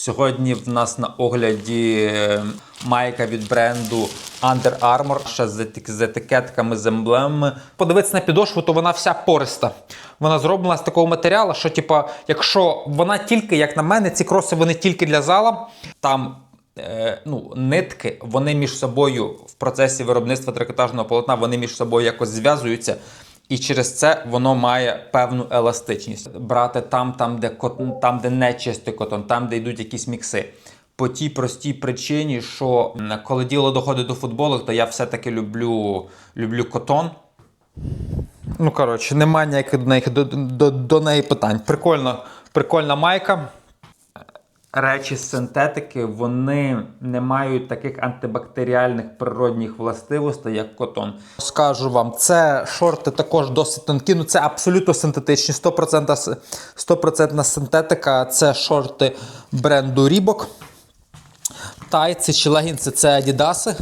Сьогодні в нас на огляді е, майка від бренду Under Armour, ще з етикетками, з емблемами. Подивитися на підошву, то вона вся пориста. Вона зроблена з такого матеріалу, що, типа, якщо вона тільки, як на мене, ці кроси вони тільки для зала, там е, ну, нитки, вони між собою в процесі виробництва трикотажного полотна, вони між собою якось зв'язуються. І через це воно має певну еластичність. Брати там, там, де котон, там, де не чистий котон, там, де йдуть якісь мікси. По тій простій причині, що коли діло доходить до футболу, то я все-таки люблю, люблю котон. Ну, коротше, немає ніяких до неї, до, до, до неї питань. Прикольна, прикольна майка. Речі з синтетики вони не мають таких антибактеріальних природних властивостей, як котон. Скажу вам, це шорти також досить тонкі. Ну це абсолютно синтетичні. 100%, 100% синтетика. Це шорти бренду Reebok. Тайці чи легінси це Adidas.